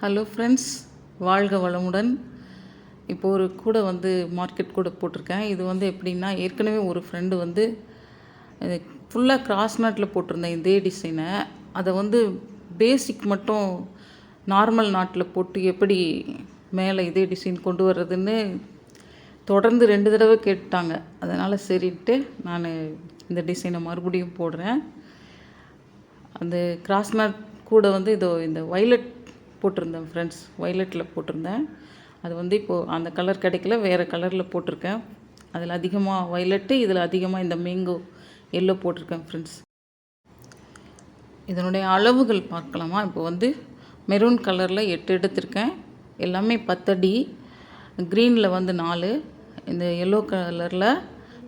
Hello friends வாழ்க வளமுடன். இப்போ ஒரு கூடை வந்து மார்க்கெட் கூட போட்டிருக்கேன். இது வந்து எப்படின்னா ஏற்கனவே ஒரு ஃப்ரெண்டு வந்து ஃபுல்லாக கிராஸ் நாட்டில் போட்டிருந்தேன் இதே டிசைனை அதை வந்து பேசிக் மட்டும் நார்மல் நாட்டில் போட்டு எப்படி மேலே இதே டிசைன் கொண்டு வர்றதுன்னு தொடர்ந்து ரெண்டு தடவை கேட்டாங்க. அதனால் சரின்ட்டு நான் இந்த டிசைனை மறுபடியும் போடுறேன். அந்த கிராஸ்நாட் கூட வந்து இதோ இந்த வைலட் போட்டிருந்தேன் ஃப்ரெண்ட்ஸ் வைலட்டில் போட்டிருந்தேன். அது வந்து இப்போது அந்த கலர் கிடைக்கல வேறு கலரில் போட்டிருக்கேன். அதில் அதிகமாக வைலட்டு இதில் அதிகமாக இந்த மேங்கோ எல்லோ போட்டிருக்கேன் ஃப்ரெண்ட்ஸ் இதனுடைய அளவுகள் பார்க்கலாமா? இப்போ வந்து மெரூன் கலரில் எட்டு எடுத்திருக்கேன். எல்லாமே பத்தடி. க்ரீனில் வந்து நாலு. இந்த எல்லோ கலரில்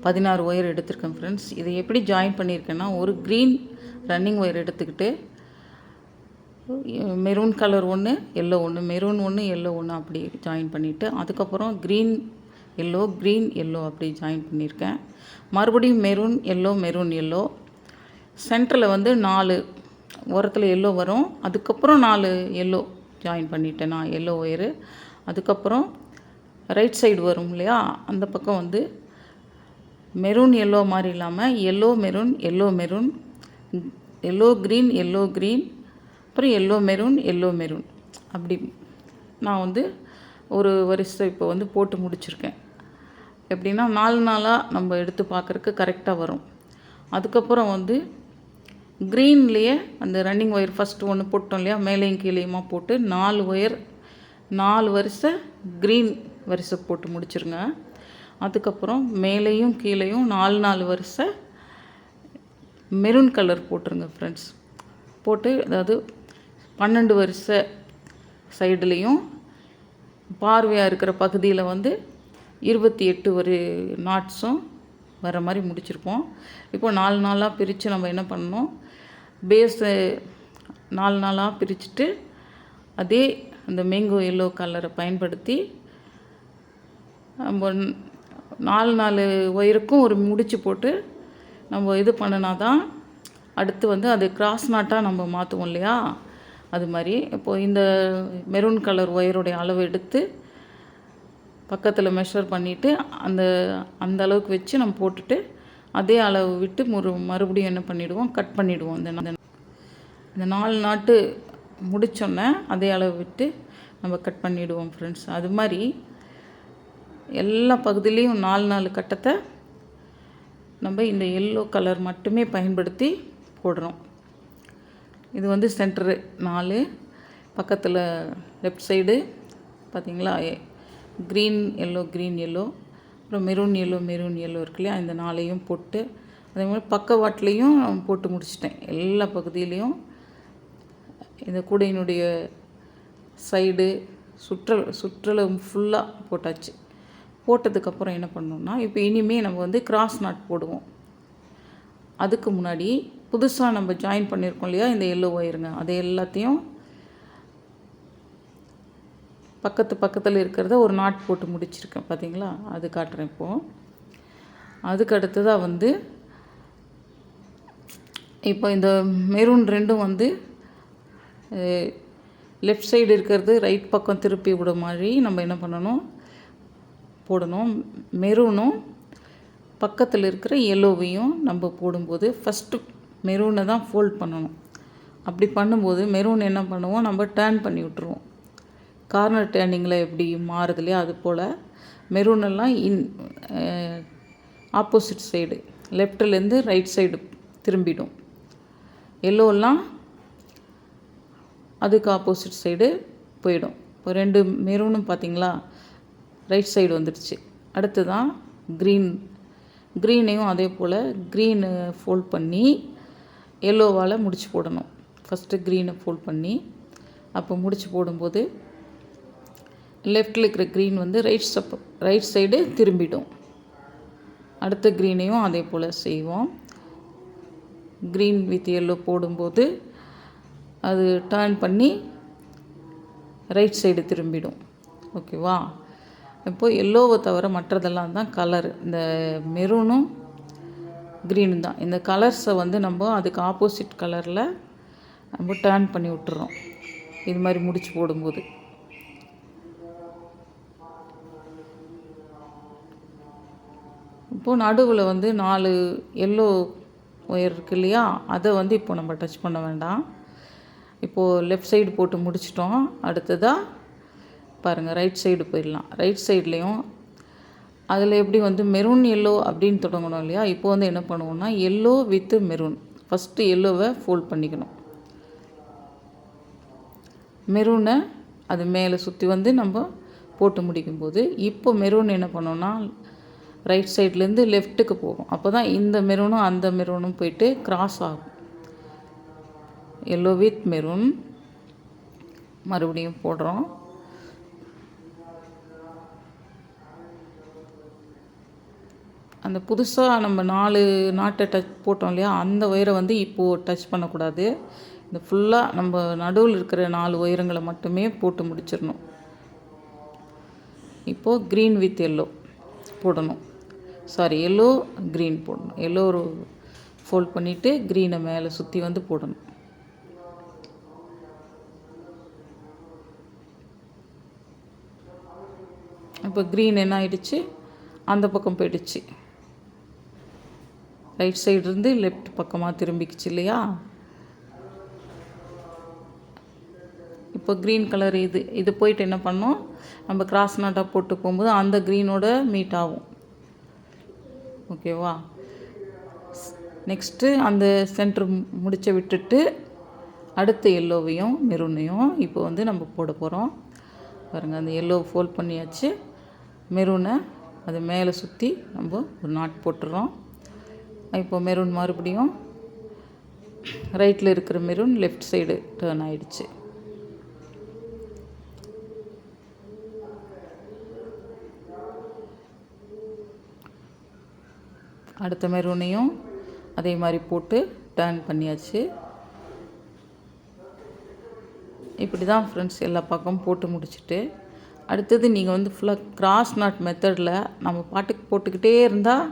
பதினாறு ஒயர் எடுத்திருக்கேன் ஃப்ரெண்ட்ஸ் இதை எப்படி ஜாயின் பண்ணியிருக்கேன்னா ஒரு க்ரீன் ரன்னிங் ஒயர் எடுத்துக்கிட்டு மெரூன் கலர் ஒன்று எல்லோ ஒன்று மெரூன் ஒன்று எல்லோ ஒன்று அப்படி ஜாயின் பண்ணிவிட்டு அதுக்கப்புறம் க்ரீன் எல்லோ க்ரீன் எல்லோ அப்படி ஜாயின் பண்ணியிருக்கேன் மறுபடியும் மெரூன் எல்லோ மெரூன் எல்லோ சென்டரில் வந்து நாலு ஓரத்தில் எல்லோ வரும். அதுக்கப்புறம் நாலு எல்லோ ஜாயின் பண்ணிட்டேன் நான் எல்லோ ஒயரு அதுக்கப்புறம் ரைட் சைடு வரும் இல்லையா? அந்த பக்கம் வந்து மெரூன் எல்லோ மாதிரி இல்லாமல் yellow maroon yellow maroon yellow green yellow green அப்புறம் எல்லோ மெரூன் எல்லோ மெரூன் அப்படி நான் வந்து ஒரு வரிசை இப்போ வந்து போட்டு முடிச்சிருக்கேன். எப்படின்னா நாலு நாளாக நம்ம எடுத்து பார்க்குறக்கு கரெக்டாக வரும். அதுக்கப்புறம் வந்து க்ரீன்லேயே அந்த ரன்னிங் ஒயர் ஃபஸ்ட்டு ஒன்று போட்டோம் இல்லையா? மேலேயும் கீழேயுமா போட்டு நாலு ஒயர் நாலு வரிசை க்ரீன் வரிசை போட்டு முடிச்சிருங்க. அதுக்கப்புறம் மேலேயும் கீழேயும் நாலு நாலு வரிசை மெரூன் கலர் போட்டுருங்க ஃப்ரெண்ட்ஸ் போட்டு அதாவது பன்னெண்டு வருஷ சைடுலேயும் பார்வையாக இருக்கிற பகுதியில் வந்து இருபத்தி எட்டு ஒரு நாட்ஸும் வர மாதிரி முடிச்சிருப்போம். இப்போ நாலு நாளாக பிரித்து நம்ம என்ன பண்ணோம் பேஸு நாலு நாளாக பிரிச்சுட்டு அதே அந்த மேங்கோ எல்லோ கலரை பயன்படுத்தி நம்ம நாலு நாலு ஒயருக்கும் ஒரு முடிச்சு போட்டு நம்ம இது பண்ணினா தான் அடுத்து வந்து அது கிராஸ் நாட்டாக நம்ம மாற்றுவோம் இல்லையா? அது மாதிரி. இப்போது இந்த மெரூன் கலர் ஒயருடைய அளவு எடுத்து பக்கத்தில் மெஷர் பண்ணிவிட்டு அந்த அந்த அளவுக்கு வச்சு நம்ம போட்டுட்டு அதே அளவு விட்டு முறு மறுபடியும் என்ன பண்ணிவிடுவோம் கட் பண்ணிவிடுவோம் இந்த இந்த நாலு நாட்டு முடித்தோன்னே அதே அளவு விட்டு நம்ம கட் பண்ணிவிடுவோம் ஃப்ரெண்ட்ஸ் அது மாதிரி எல்லா பகுதியிலையும் நாலு நாலு கட்டத்தை நம்ம இந்த எல்லோ கலர் மட்டுமே பயன்படுத்தி போடுறோம். இது வந்து சென்டரு நாலு பக்கத்தில் லெஃப்ட் சைடு பார்த்திங்களா க்ரீன் எல்லோ க்ரீன் எல்லோ அப்புறம் மெரூன் எல்லோ மெரூன் எல்லோ இருக்கு இல்லையா இந்த நாளையும் போட்டு அதே மாதிரி பக்கவாட்டிலையும் போட்டு முடிச்சிட்டேன். எல்லா பகுதியிலையும் இந்த கூடையினுடைய சைடு சுற்றல் சுற்றலும் ஃபுல்லாக போட்டாச்சு. போட்டதுக்கப்புறம் என்ன பண்ணோம்னா இப்போ இனிமேல் நம்ம வந்து கிராஸ் நாட் போடுவோம். அதுக்கு முன்னாடி புதுசாக நம்ம ஜாயின் பண்ணியிருக்கோம் இல்லையா? இந்த எல்லோ ஒயருங்க அதை எல்லாத்தையும் பக்கத்து பக்கத்தில் இருக்கிறத ஒரு நாட் போட்டு முடிச்சிருக்கேன். பார்த்தீங்களா அது காட்டுறேன் இப்போது அதுக்கு அடுத்ததாக வந்து இப்போ இந்த மெரூன் ரெண்டும் வந்து லெஃப்ட் சைடு இருக்கிறது ரைட் பக்கம் திருப்பி விட மாதிரி நம்ம என்ன பண்ணணும்? போடணும். மெரூனும் பக்கத்தில் இருக்கிற எல்லோவையும் நம்ம போடும்போது ஃபஸ்ட்டு மெரூனை தான் ஃபோல்ட் பண்ணணும். அப்படி பண்ணும்போது மெரூன் என்ன பண்ணுவோம்? நம்ம டேர்ன் பண்ணி விட்ருவோம் கார்னர் டேர்னிங்கில் எப்படி மாறுது இல்லையா? அது போல் மெரூனெல்லாம் இன் ஆப்போசிட் சைடு லெஃப்ட்லேருந்து ரைட் சைடு திரும்பிடும். எல்லோலாம் அதுக்கு ஆப்போசிட் சைடு போயிடும். இப்போ ரெண்டு மெரூனும் பார்த்திங்களா? ரைட் சைடு வந்துடுச்சு. அடுத்து தான் க்ரீன் க்ரீனையும் அதே போல் க்ரீனு ஃபோல்ட் பண்ணி எல்லோவால் முடிச்சு போடணும். ஃபஸ்ட்டு க்ரீனை ஃபோல்ட் பண்ணி அப்போ முடிச்சு போடும்போது லெஃப்டில் இருக்கிற க்ரீன் வந்து ரைட் சப் ரைட் சைடு திரும்பிடும். அடுத்த க்ரீனையும் அதே போல் செய்வோம். க்ரீன் வித் எல்லோ போடும்போது அது டேர்ன் பண்ணி ரைட் சைடு திரும்பிடும். ஓகேவா இப்போது எல்லோவை தவிர மற்றதெல்லாம் தான் கலர் இந்த மெரூனும் க்ரீன் தான். இந்த கலர்ஸை வந்து நம்ம அதுக்கு ஆப்போசிட் கலரில் நம்ம டேர்ன் பண்ணி விட்டுறோம். இது மாதிரி முடிச்சு போடும்போது. இப்போது நடுவில் வந்து நாலு எல்லோ ஒயர் இருக்கு இல்லையா? அதை வந்து இப்போ நம்ம டச் பண்ண வேண்டாம். இப்போது லெஃப்ட் சைடு போட்டு முடிச்சிட்டோம். அடுத்ததாக பாருங்கள் ரைட் சைடு போயிடலாம். ரைட் சைட்லேயும் அதில் எப்படி வந்து மெரூன் எல்லோ அப்படின்னு தொடங்கணும் இல்லையா? இப்போ வந்து என்ன பண்ணுவோம்னா எல்லோ வித்து மெரூன் ஃபஸ்ட்டு எல்லோவை ஃபோல்ட் பண்ணிக்கணும். மெரூனை அது மேலே சுற்றி வந்து நம்ம போட்டு முடிக்கும்போது இப்போ மெரூன் என்ன பண்ணோன்னா ரைட் சைட்லேருந்து லெஃப்ட்டுக்கு போகும். அப்போ தான் இந்த மெரூனும் அந்த மெரூனும் போயிட்டு கிராஸ் ஆகும். எல்லோ வித் மெரூன் மறுபடியும் போடுறோம். அந்த புதுசாக நம்ம நாலு நாட்டை டச் போட்டோம் இல்லையா அந்த ஒயரை வந்து இப்போது டச் பண்ணக்கூடாது. இந்த ஃபுல்லாக நம்ம நடுவில் இருக்கிற நாலு ஒயரங்களை மட்டுமே போட்டு முடிச்சிடணும். இப்போது க்ரீன் வித் எல்லோ போடணும். சாரி எல்லோ க்ரீன் போடணும். எல்லோ ஒரு ஃபோல்ட் பண்ணிவிட்டு க்ரீனை மேலே சுற்றி வந்து போடணும். இப்போ க்ரீன் என்ன ஆயிடுச்சு? அந்த பக்கம் போயிடுச்சு. ரைட் சைடுலேருந்து லெஃப்ட் பக்கமாக திரும்பிக்குச்சு இல்லையா? இப்போ க்ரீன் கலர் இது. இது போயிட்டு என்ன பண்ணோம்? நம்ம கிராஸ் நாட்டாக போட்டு போகும்போது அந்த க்ரீனோட மீட் ஆகும். ஓகேவா நெக்ஸ்ட்டு அந்த சென்டர் முடிச்ச விட்டுட்டு அடுத்த எல்லோவையும் மெரூனையும் இப்போ வந்து நம்ம போட போகிறோம் பாருங்கள் அந்த எல்லோ ஃபோல்ட் பண்ணியாச்சு. மெரூனை அது மேலே சுற்றி நம்ம ஒரு நாட் போட்டுறோம். இப்போ மெரூன் மறுபடியும் ரைட்டில் இருக்கிற மெரூன் லெஃப்ட் சைடு டேர்ன் ஆகிடுச்சு அடுத்த மெரூனையும் அதே மாதிரி போட்டு டேர்ன் பண்ணியாச்சு. இப்படி தான் ஃப்ரெண்ட்ஸ் எல்லா பக்கமும் போட்டு முடிச்சுட்டு அடுத்தது நீங்கள் வந்து ஃபுல்லாக கிராஸ் நாட் மெத்தடில் நம்ம பாட்டுக்கு போட்டுக்கிட்டே இருந்தால்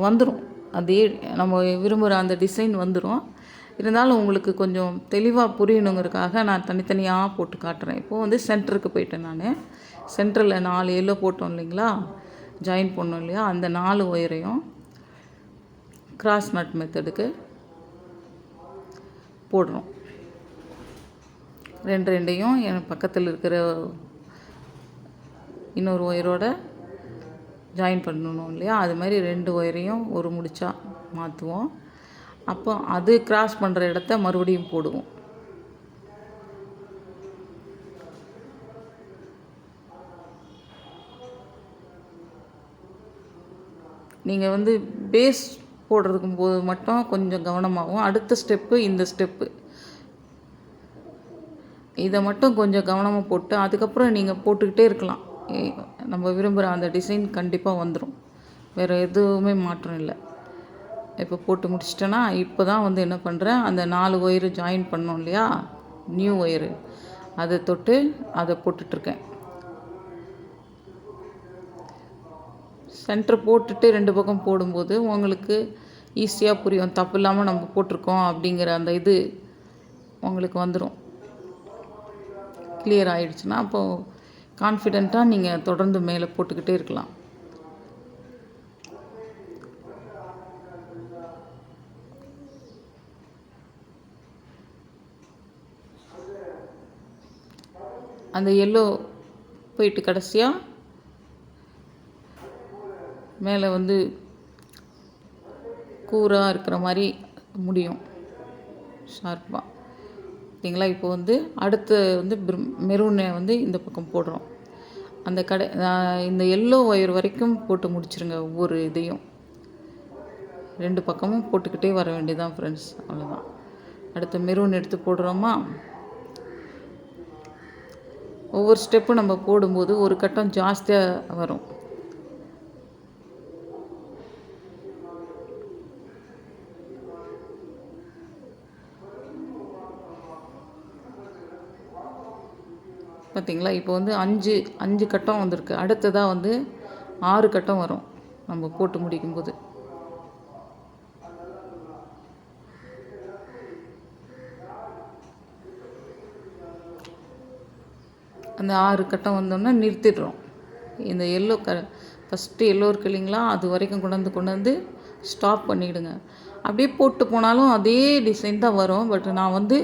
வந்துடும் அதே நம்ம விரும்புகிற அந்த டிசைன் வந்துடும் இருந்தாலும் உங்களுக்கு கொஞ்சம் தெளிவாக புரியணுங்கிறதுக்காக நான் தனித்தனியாக போட்டு காட்டுறேன். இப்போது வந்து சென்டருக்கு போயிட்டேன் நான். சென்டரில் நாலு எல்லோ போட்டோம் இல்லைங்களா? ஜாயின் பண்ணோம் இல்லையா? அந்த நாலு ஒயரையும் கிராஸ் நட் மெத்தடுக்கு போடுறோம். ரெண்டு ரெண்டையும் என் பக்கத்தில் இருக்கிற இன்னொரு ஒயரோட ஜாயின் பண்ணணும் இல்லையா? அது மாதிரி ரெண்டு ஒயரையும் ஒரு முடிச்சா மாற்றுவோம் அப்போ அது கிராஸ் பண்ணுற இடத்த மறுபடியும் போடுவோம். நீங்கள் வந்து பேஸ் போடுறதுக்கும் போது மட்டும் கொஞ்சம் கவனமாகவும் அடுத்த ஸ்டெப்பு இந்த ஸ்டெப்பு இதை மட்டும் கொஞ்சம் கவனமாக போட்டு அதுக்கப்புறம் நீங்கள் போட்டுக்கிட்டே இருக்கலாம். நம்ம விரும்புகிற அந்த டிசைன் கண்டிப்பாக வந்துடும் வேறு எதுவுமே மாற்றம் இல்லை. இப்போ போட்டு முடிச்சிட்டேன்னா இப்போ தான் வந்து என்ன பண்ணுறேன் அந்த நாலு ஒயரு ஜாயின் பண்ணோம் இல்லையா? நியூ ஒயரு அதை தொட்டு அதை போட்டுட்ருக்கேன். சென்டர் போட்டுட்டு ரெண்டு பக்கம் போடும்போது உங்களுக்கு ஈஸியாக புரியும். தப்பு இல்லாமல் நம்ம போட்டிருக்கோம் அப்படிங்கிற அந்த இது உங்களுக்கு வந்துடும் கிளியர் ஆகிடுச்சுன்னா அப்போது கான்ஃபிடெண்ட்டாக நீங்கள் தொடர்ந்து மேலே போட்டுக்கிட்டே இருக்கலாம். அந்த எல்லோ போயிட்டு கடைசியாக மேலே வந்து கூராக இருக்கிற மாதிரி முடியும். ஷார்ப்பாக பார்த்தீங்களா இப்போ வந்து அடுத்து வந்து மெரூனை வந்து இந்த பக்கம் போடுறோம். அந்த கடை இந்த எல்லோ ஒயர் வரைக்கும் போட்டு முடிச்சிருங்க ஒவ்வொரு இதையும். ரெண்டு பக்கமும் போட்டுக்கிட்டே வர வேண்டியதான் ஃப்ரெண்ட்ஸ் அவ்வளோதான் அடுத்து மெரூன் எடுத்து போடுறோமா? ஒவ்வொரு ஸ்டெப்பும் நம்ம போடும்போது ஒரு கட்டம் ஜாஸ்தியாக வரும். பார்த்தீங்களா இப்போ வந்து அஞ்சு அஞ்சு கட்டம் வந்திருக்கு. அடுத்ததாக வந்து ஆறு கட்டம் வரும். நம்ம போட்டு முடிக்கும்போது. அந்த ஆறு கட்டம் வந்தோடனே நிறுத்திடுறோம். இந்த எல்லோ க ஃபஸ்ட்டு எல்லோ இருக்கு இல்லைங்களா? அது வரைக்கும் கொண்டு வந்து கொண்டு வந்து ஸ்டாப் பண்ணிவிடுங்க அப்படியே போட்டு போனாலும் அதே டிசைன் தான் வரும். பட் நான் வந்து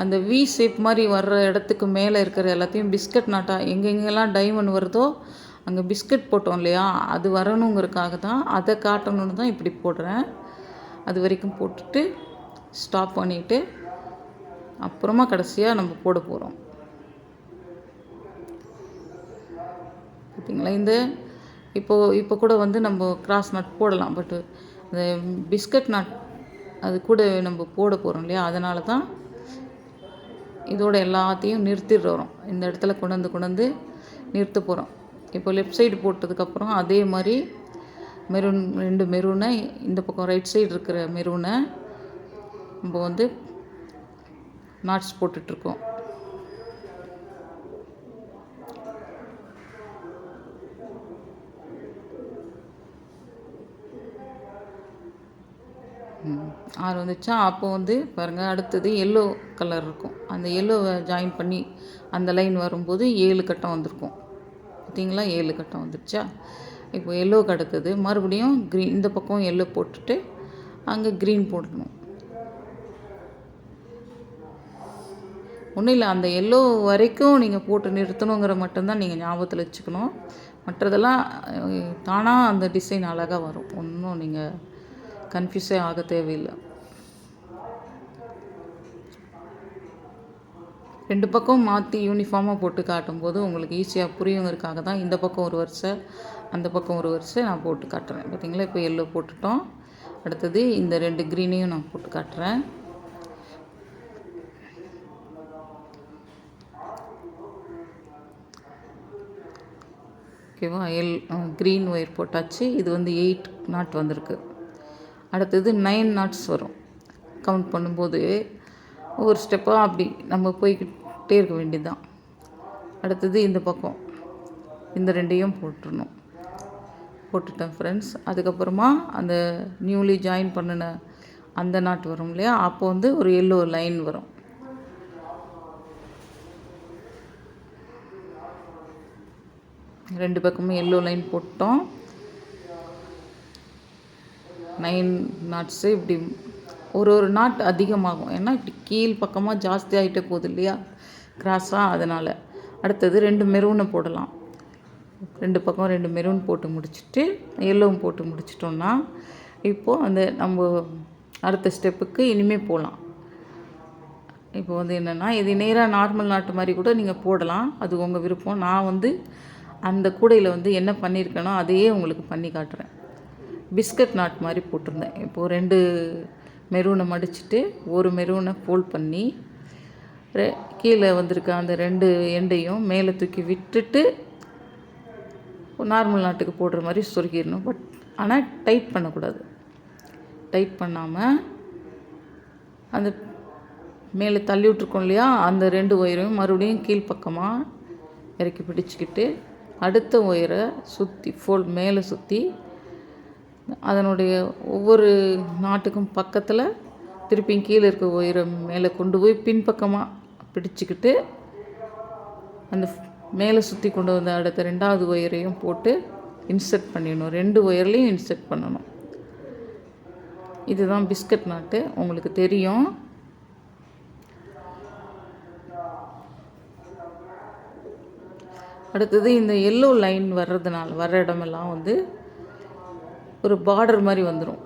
அந்த வி ஷேப் மாதிரி வர்ற இடத்துக்கு மேலே இருக்கிற எல்லாத்தையும் பிஸ்கட் நாட்டா எங்கெங்கெல்லாம் டைமண்ட் வருதோ அங்கே பிஸ்கட் போட்டோம் இல்லையா அது வரணுங்கிறதுக்காக தான் அதை காட்டணுன்னு தான் இப்படி போடுறேன். அது வரைக்கும் போட்டுட்டு ஸ்டாப் பண்ணிவிட்டு அப்புறமா கடைசியாக நம்ம போட போகிறோம் பார்த்தீங்களா இந்த இப்போது இப்போ கூட வந்து நம்ம கிராஸ் நட் போடலாம் பட்டு இந்த பிஸ்கட் நட் அது கூட நம்ம போட போகிறோம் இல்லையா அதனால தான் இதோட எல்லாத்தையும் நிறுத்திடுறோம் இந்த இடத்துல கொண்டு வந்து கொண்டு வந்து நிறுத்த போகிறோம் இப்போ லெஃப்ட் சைடு போட்டதுக்கப்புறம் அதே மாதிரி மெரூன் ரெண்டு மெரூனை இந்த பக்கம் ரைட் சைடு இருக்கிற மெரூனை நம்ம வந்து நாட்ஸ் போட்டுட்ருக்கோம் ஆறு வந்துச்சா? அப்போ வந்து பாருங்கள் அடுத்தது எல்லோ கலர் இருக்கும். அந்த எல்லோவை ஜாயின் பண்ணி அந்த லைன் வரும்போது ஏழு கட்டம் வந்திருக்கும். பார்த்தீங்களா ஏழு கட்டம் வந்துருச்சா? இப்போ எல்லோவுக்கு அடுத்தது மறுபடியும் க்ரீன் இந்த பக்கம் எல்லோ போட்டுட்டு அங்கே க்ரீன் போடணும். ஒன்றும் இல்லை அந்த எல்லோ வரைக்கும் நீங்கள் போட்டு நிறுத்தணுங்கிற மட்டும்தான் நீங்கள் ஞாபகத்தில் வச்சுக்கணும். மற்றதெல்லாம் தானாக அந்த டிசைன் அழகாக வரும். ஒன்றும் நீங்கள் கன்ஃபியூஸே ஆக தேவையில்லை. ரெண்டு பக்கம் மாற்றி யூனிஃபார்மாக போட்டு காட்டும்போது உங்களுக்கு ஈஸியாக புரியுங்கிறதுக்காக தான் இந்த பக்கம் ஒரு வரிசை அந்த பக்கம் ஒரு வரிசை நான் போட்டு காட்டுறேன். பார்த்தீங்களா? இப்போ எல்லோ போட்டுட்டோம். அடுத்தது இந்த ரெண்டு க்ரீனையும் நான் போட்டு காட்டுறேன். ஓகேவா? எல் க்ரீன் ஒயர் போட்டாச்சு. இது வந்து எயிட் நாட் வந்திருக்கு. அடுத்தது நைன் நாட்ஸ் வரும். கவுண்ட் பண்ணும்போது ஒவ்வொரு ஸ்டெப்பாக அப்படி நம்ம போய்கிட்டே இருக்க வேண்டியதுதான். அடுத்தது இந்த பக்கம். இந்த ரெண்டையும் போட்டுடணும் போட்டுட்டேன் ஃப்ரெண்ட்ஸ் அதுக்கப்புறமா அந்த நியூலி ஜாயின் பண்ணின அந்த நாட் வரும் இல்லையா? அப்போ வந்து ஒரு எல்லோ லைன் வரும். ரெண்டு பக்கமும் எல்லோ லைன் போட்டோம். நைன் நாட்ஸு இப்படி ஒரு ஒரு நாட் அதிகமாகும். ஏன்னா இப்படி கீழ் பக்கமாக ஜாஸ்தி ஆகிட்டே போகுது இல்லையா? கிராஸாக அதனால். அடுத்தது ரெண்டு மெரூனை போடலாம். ரெண்டு பக்கம் ரெண்டு மெரூன் போட்டு முடிச்சுட்டு எல்லோவும் போட்டு முடிச்சிட்டோம்னா இப்போது அந்த நம்ம அடுத்த ஸ்டெப்புக்கு இனிமேல் போகலாம் இப்போ வந்து என்னென்னா இது நேராக நார்மல் நாட்டு மாதிரி கூட நீங்கள் போடலாம். அது உங்கள் விருப்பம். நான் வந்து அந்த கூடையில் வந்து என்ன பண்ணியிருக்கேனோ அதையே உங்களுக்கு பண்ணி காட்டுறேன். பிஸ்கட் நாட் மாதிரி போட்டிருந்தேன். இப்போது ரெண்டு மெரூனை மடிச்சுட்டு ஒரு மெரூனை ஃபோல்ட் பண்ணி ரெ கீழே வந்திருக்க அந்த ரெண்டு எண்டையும் மேலே தூக்கி விட்டுட்டு நார்மல் நாட்டுக்கு போடுற மாதிரி சொருகிடணும். பட் ஆனால் டைட் பண்ணக்கூடாது. டைட் பண்ணாமல் அந்த மேலே தள்ளி விட்ருக்கோம் இல்லையா அந்த ரெண்டு ஒயரையும் மறுபடியும் கீழ்ப்பக்கமாக இறக்கி பிடிச்சிக்கிட்டு அடுத்த ஒயரை சுற்றி ஃபோல்ட் மேலே சுற்றி அதனுடைய ஒவ்வொரு நாட்டுக்கும் பக்கத்தில் திருப்பியும் கீழே இருக்க ஒயரை மேலே கொண்டு போய் பின்பக்கமாக பிடிச்சிக்கிட்டு அந்த மேலே சுற்றி கொண்டு வந்த அடுத்த ரெண்டாவது ஒயரையும் போட்டு இன்சர்ட் பண்ணிடணும். ரெண்டு ஒயர்லேயும் இன்சர்ட் பண்ணணும். இதுதான் பிஸ்கட் நாட்டு. உங்களுக்கு தெரியும். அடுத்தது இந்த எல்லோ லைன் வர்றதுனால வர்ற இடமெல்லாம் வந்து ஒரு பார்டர் மாதிரி வந்துடும்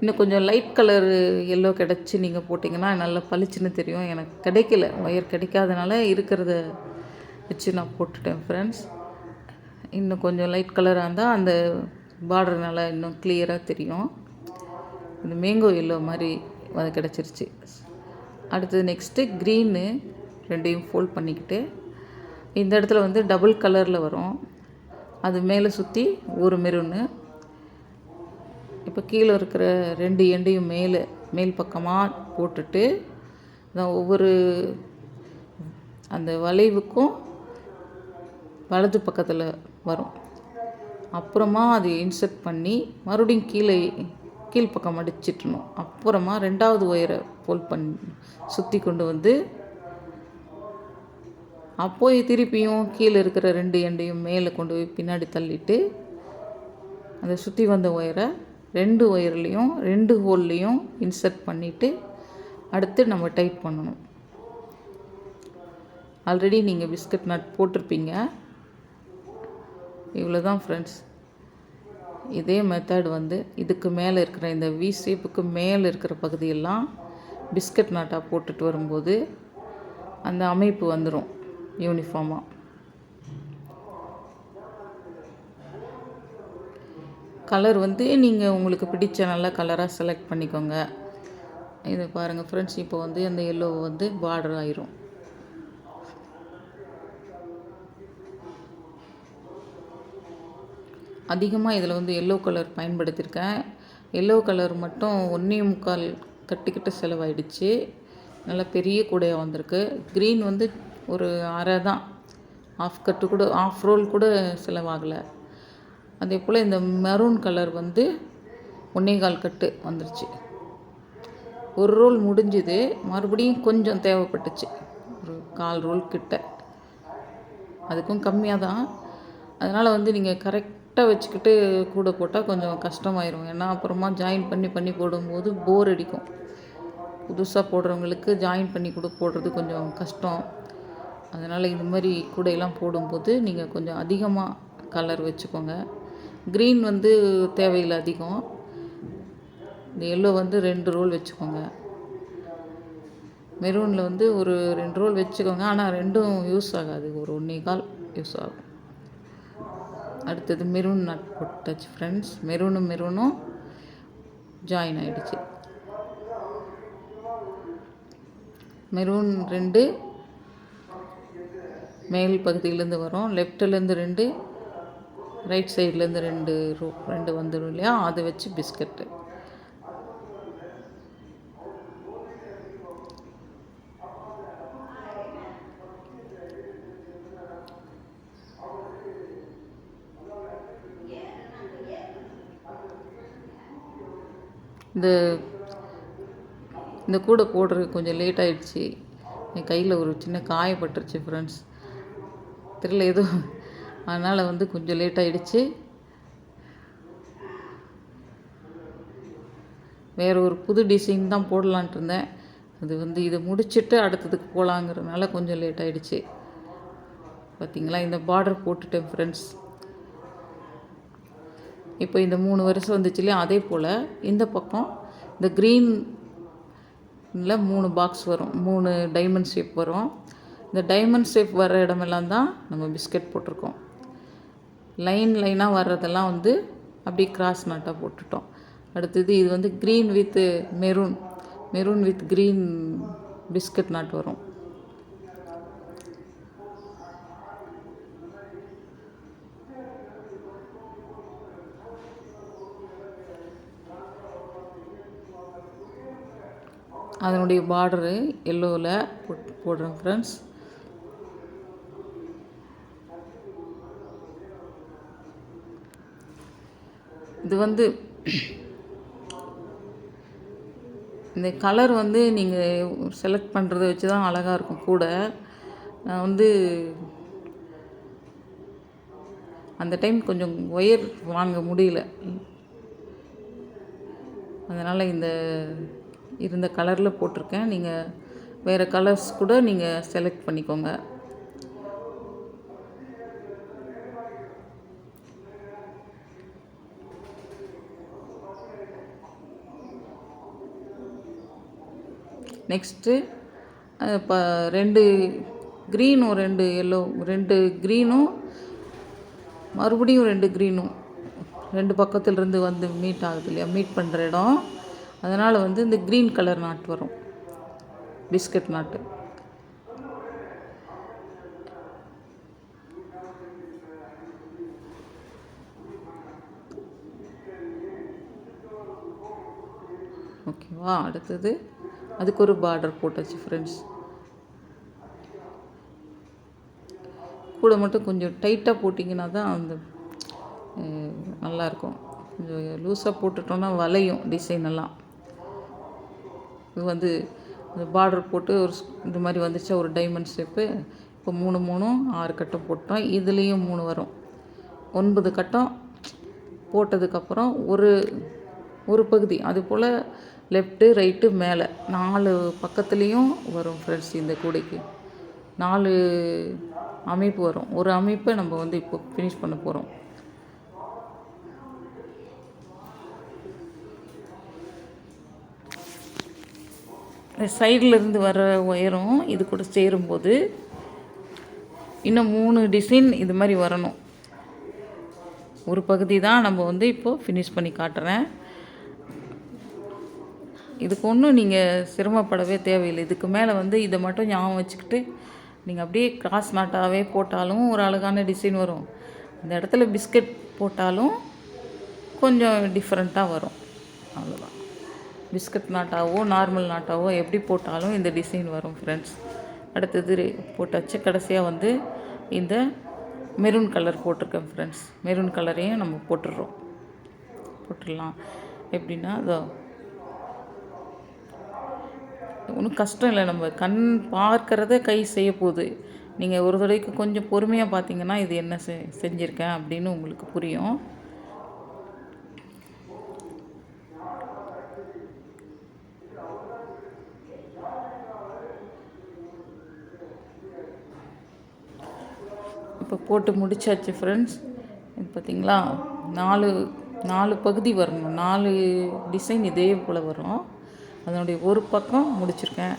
இன்னும் கொஞ்சம் லைட் கலர் எல்லோ கிடச்சி நீங்கள் போட்டிங்கன்னா நல்லா பளிச்சுன்னு தெரியும். எனக்கு கிடைக்கல. ஒயர் கிடைக்காதனால இருக்கிறத வச்சு நான் போட்டுட்டேன் ஃப்ரெண்ட்ஸ் இன்னும் கொஞ்சம் லைட் கலராக இருந்தால் அந்த பார்டர் நல்லா இன்னும் கிளியராக தெரியும். இந்த மேங்கோ எல்லோ மாதிரி அது கிடச்சிருச்சு. அடுத்தது நெக்ஸ்ட்டு க்ரீனு ரெண்டையும் ஃபோல்ட் பண்ணிக்கிட்டு இந்த இடத்துல வந்து டபுள் கலரில் வரும். அது மேலே சுற்றி ஒரு மெரூனு இப்போ கீழே இருக்கிற ரெண்டு எண்டையும் மேலே மேல் பக்கமாக போட்டுட்டு ஒவ்வொரு அந்த வளைவுக்கும் வலது பக்கத்தில் வரும். அப்புறமா அது இன்சர்ட் பண்ணி மறுபடியும் கீழே கீழ்ப்பக்கம் அடிச்சிட்டணும். அப்புறமா ரெண்டாவது ஒயரை போல் பண் சுற்றி கொண்டு வந்து அப்போ திருப்பியும் கீழே இருக்கிற ரெண்டு எண்டையும் மேலே கொண்டு போய் பின்னாடி தள்ளிட்டு அந்த சுற்றி வந்த ஒயரை ரெண்டு ஒயர்லேயும் ரெண்டு ஹோல்லையும் இன்சர்ட் பண்ணிவிட்டு அடுத்து நம்ம டைட் பண்ணணும். ஆல்ரெடி நீங்கள் பிஸ்கட் நட் போட்டிருப்பீங்க. இவ்வளோ தான் ஃப்ரெண்ட்ஸ் இதே மெத்தட் வந்து இதுக்கு மேலே இருக்கிற இந்த வி ஷேப்புக்கு மேலே இருக்கிற பகுதியெல்லாம் பிஸ்கட் நாட்டாக போட்டுட்டு வரும்போது அந்த அமைப்பு வந்துடும் யூனிஃபார்மாக கலர் வந்து நீங்கள் உங்களுக்கு பிடிச்ச நல்ல கலராக செலக்ட் பண்ணிக்கோங்க. இது பாருங்கள் ஃப்ரெண்ட்ஸ் இப்போ வந்து அந்த எல்லோ வந்து பார்டர் ஆயிரும். அதிகமாக இதில் வந்து எல்லோ கலர் பயன்படுத்தியிருக்கேன் எல்லோ கலர் மட்டும் ஒன்றே முக்கால் கட்டிக்கிட்ட செலவாயிடுச்சு. நல்லா பெரிய கூடையாக வந்திருக்கு. க்ரீன் வந்து ஒரு அரை தான். ஆஃப் கட்டு கூட ஆஃப் ரோல் கூட செலவாகலை. அதே போல் இந்த மெரூன் கலர் வந்து ஒன்னேகால் கட்டு வந்துருச்சு. ஒரு ரோல் முடிஞ்சுது. மறுபடியும் கொஞ்சம் தேவைப்பட்டுச்சு. ஒரு கால் ரோல் கிட்ட. அதுக்கும் கம்மியாக தான் அதனால் வந்து நீங்கள் கரெக்டாக வச்சுக்கிட்டு கூட போட்டால் கொஞ்சம் கஷ்டமாயிரும். ஏன்னா அப்புறமா ஜாயின் பண்ணி பண்ணி போடும்போது போர் அடிக்கும். புதுசாக போடுறவங்களுக்கு ஜாயின் பண்ணி கூட போடுறது கொஞ்சம் கஷ்டம். அதனால் இந்த மாதிரி கூடையெல்லாம் போடும்போது நீங்கள் கொஞ்சம் அதிகமாக கலர் வச்சுக்கோங்க. க்ரீன் வந்து தேவையில்லை அதிகம். இந்த எல்லோ வந்து ரெண்டு ரோல் வச்சுக்கோங்க. மெரூனில் வந்து ஒரு ரெண்டு ரோல் வச்சுக்கோங்க. ஆனால் ரெண்டும் யூஸ் ஆகாது. ஒரு ஒன்றே கால் யூஸ் ஆகும். அடுத்தது மெரூன் நட் போட்டாச்சு ஃப்ரெண்ட்ஸ் மெரூனும் மெரூனும் ஜாயின் ஆகிடுச்சு மெரூன் ரெண்டு மேல் பகுதியிலேருந்து வரும். லெஃப்ட்லேருந்து ரெண்டு ரைட் சைட்லேருந்து ரெண்டு ரூ ரெண்டு வந்துடும் இல்லையா? அதை வச்சு பிஸ்கட்டு. இந்த இந்த கூடை போடுறது கொஞ்சம் லேட் ஆயிடுச்சு. என் கையில் ஒரு சின்ன காயப்பட்டுருச்சு ஃப்ரெண்ட்ஸ் தெரியல எதுவும் அதனால் வந்து கொஞ்சம் லேட் ஆகிடுச்சு வேறு ஒரு புது டிசைன் தான் போடலான்ட்டு இருந்தேன். அது வந்து இதை முடிச்சுட்டு அடுத்ததுக்கு போகலாங்கிறதுனால கொஞ்சம் லேட் ஆகிடுச்சு பார்த்தீங்களா இந்த பார்டர் போட்டுட்டேன் ஃப்ரெண்ட்ஸ் இப்போ இந்த மூணு வருஷம் வந்துச்சு இல்லையா? அதே போல் இந்த பக்கம் இந்த க்ரீனில் மூணு பாக்ஸ் வரும். மூணு டைமண்ட் ஷேப் வரும். இந்த டைமண்ட் ஷேப் வர்ற இடமெல்லாம் தான் நம்ம பிஸ்கட் போட்டிருக்கோம். லைன் லைனாக வர்றதெல்லாம் வந்து அப்படியே கிராஸ் நாட்டாக போட்டுட்டோம். அடுத்தது இது வந்து green with maroon maroon with green biscuit knot வரும். அதனுடைய பார்டரு எல்லோவில் போட் போடுறேன் ஃப்ரெண்ட்ஸ் இது வந்து இந்த கலர் வந்து நீங்கள் செலக்ட் பண்ணுறத வச்சு தான் அழகாக இருக்கும் கூட. நான் வந்து அந்த டைம் கொஞ்சம் ஒயர் வாங்க முடியல. அதனால் இந்த இருந்த கலரில் போட்டிருக்கேன். நீங்கள் வேறு கலர்ஸ் கூட நீங்கள் செலக்ட் பண்ணிக்கோங்க. நெக்ஸ்ட்டு இப்போ ரெண்டு க்ரீனும் ரெண்டு எல்லோ ரெண்டு க்ரீனும் மறுபடியும் ரெண்டு க்ரீனும் ரெண்டு பக்கத்துலேருந்து வந்து மீட் ஆகுது இல்லையா? மீட் பண்ணுற இடம். அதனால் வந்து இந்த க்ரீன் கலர் நாட் வரும். பிஸ்கட் நாட்டு ஓகேவா அடுத்தது. அதுக்கு ஒரு பார்டர் போட்டாச்சு ஃப்ரெண்ட்ஸ் கூட மட்டும் கொஞ்சம் டைட்டாக போட்டிங்கன்னா தான் அந்த நல்லாயிருக்கும். கொஞ்சம் லூஸாக போட்டுட்டோம்னா வளையும் டிசைன் எல்லாம். இது வந்து பார்டர் போட்டு ஒரு இந்த மாதிரி வந்துச்சா ஒரு டைமண்ட் ஷேப்பு இப்போ மூணு மூணும் ஆறு கட்டம் போட்டோம். இதுலேயும் மூணு வரும். ஒன்பது கட்டம் போட்டதுக்கப்புறம் ஒரு ஒரு பகுதி. அது போல் லெஃப்ட்டு ரைட்டு மேலே. நாலு பக்கத்துலேயும் வரும் ஃப்ரெண்ட்ஸ் இந்த கூடைக்கு. நாலு அமைப்பு வரும். ஒரு அமைப்பை நம்ம வந்து இப்போ ஃபினிஷ் பண்ண போகிறோம் சைடில் இருந்து வர ஒயரும் இது கூட சேரும்போது இன்னும் மூணு டிசைன் இது மாதிரி வரணும். ஒரு பகுதி தான் நம்ம வந்து இப்போது ஃபினிஷ் பண்ணி காட்டுறேன். இதுக்கு ஒன்றும் நீங்கள் சிரமப்படவே தேவையில்லை. இதுக்கு மேலே வந்து இதை மட்டும் ஞாபகம் வச்சுக்கிட்டு நீங்கள் அப்படியே கிராஸ் நாட்டாகவே போட்டாலும் ஒரு அழகான டிசைன் வரும். இந்த இடத்துல பிஸ்கட் போட்டாலும் கொஞ்சம் டிஃப்ரெண்ட்டாக வரும். அவ்வளோதான் பிஸ்கட் நாட்டாவோ நார்மல் நாட்டாவோ எப்படி போட்டாலும் இந்த டிசைன் வரும் ஃப்ரெண்ட்ஸ் அடுத்தது போட்டாச்சு கடைசியாக வந்து இந்த மெரூன் கலர் போட்டிருக்கேன் ஃப்ரெண்ட்ஸ் மெரூன் கலரையும் நம்ம போட்டுடுறோம். போட்டுடலாம். எப்படின்னா அதோ ஒன்றும் கஷ்டம் இல்லை. நம்ம கண் பார்க்கறத கை செய்ய போகுது. நீங்கள் ஒரு தடவைக்கு கொஞ்சம் பொறுமையாக பார்த்தீங்கன்னா இது என்ன செ செஞ்சுருக்கேன் அப்படின்னு உங்களுக்கு புரியும். இப்போ போட்டு முடிச்சாச்சு ஃப்ரெண்ட்ஸ் பார்த்தீங்களா நாலு நாலு பகுதி வரணும். நாலு டிசைன் இதே போல் வரும். அதனுடைய ஒரு பக்கம் முடிச்சிருக்கேன்.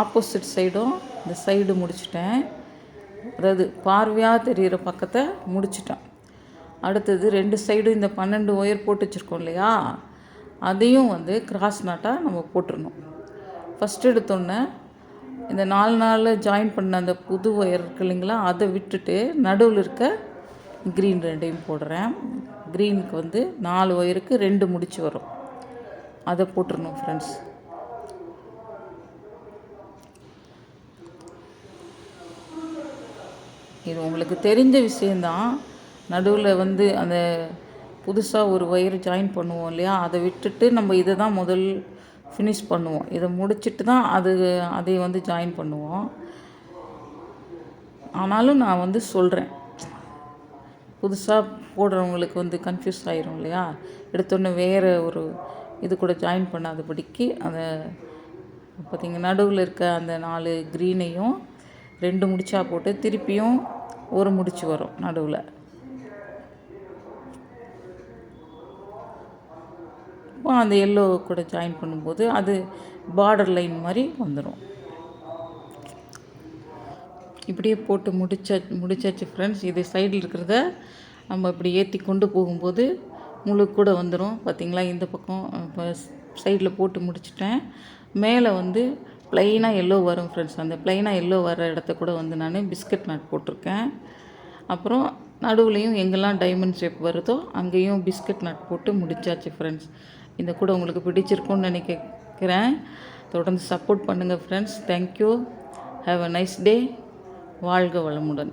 ஆப்போசிட் சைடும் இந்த சைடு முடிச்சிட்டேன். அதாவது பார்வையாக தெரிகிற பக்கத்தை முடிச்சிட்டேன். அடுத்தது ரெண்டு சைடும் இந்த பன்னெண்டு ஒயர் போட்டு வச்சுருக்கோம் இல்லையா? அதையும் வந்து கிராஸ் நாட்டாக நம்ம போட்டுடணும் ஃபஸ்ட் எடுத்தோன்னே இந்த நாலு நாளில் ஜாயின் பண்ண அந்த புது ஒயர் இருக்கு இல்லைங்களா? அதை விட்டுட்டு நடுவில் இருக்க க்ரீன் ரெண்டையும் போடுறேன். க்ரீனுக்கு வந்து நாலு ஒயருக்கு ரெண்டு முடிச்சு வரும். அதை போட்டுருணும் ஃப்ரெண்ட்ஸ் இது உங்களுக்கு தெரிஞ்ச விஷயந்தான் நடுவில் வந்து அந்த புதுசாக ஒரு ஒயர் ஜாயின் பண்ணுவோம் இல்லையா? அதை விட்டுட்டு நம்ம இதை தான் முதல் ஃபினிஷ் பண்ணுவோம். இதை முடிச்சிட்டு தான் அது அதை வந்து ஜாயின் பண்ணுவோம். ஆனாலும் நான் வந்து சொல்கிறேன் புதுசாக போடுறவங்களுக்கு வந்து கன்ஃபியூஸ் ஆயிரும் இல்லையா? எடுத்தோன்னே வேறு ஒரு இது கூட ஜாயின் பண்ணாதபடிக்கு அந்த பார்த்திங்க நடுவில் இருக்க அந்த நாலு க்ரீனையும் ரெண்டு முடிச்சா போட்டு திருப்பியும் ஒரு முடிச்சு வரும் நடுவில். இப்போ அந்த எல்லோ கூட ஜாயின் பண்ணும்போது அது பார்டர் லைன் மாதிரி வந்துடும் இப்படியே போட்டு முடிச்சா முடிச்சாச்சு ஃப்ரெண்ட்ஸ் இது சைடில் இருக்கிறத நம்ம இப்படி ஏற்றி கொண்டு போகும்போது முழு கூட வந்துடும் பார்த்தீங்களா இந்த பக்கம் இப்போ சைடில் போட்டு முடிச்சிட்டேன். மேலே வந்து ப்ளைனாக எல்லோ வரும் ஃப்ரெண்ட்ஸ் அந்த ப்ளைனாக எல்லோ வர இடத்த கூட வந்து நான் பிஸ்கட் நட் போட்டிருக்கேன். அப்புறம் நடுவுலையும் எங்கெல்லாம் டைமண்ட் ஷேப் வருதோ அங்கேயும் பிஸ்கட் நட் போட்டு முடிச்சாச்சு ஃப்ரெண்ட்ஸ் இந்த கூட உங்களுக்கு பிடிச்சிருக்கும்னு நினைக்கிறேன். தொடர்ந்து சப்போர்ட் பண்ணுங்கள் friends thank you have a nice day வாழ்க வளமுடன்.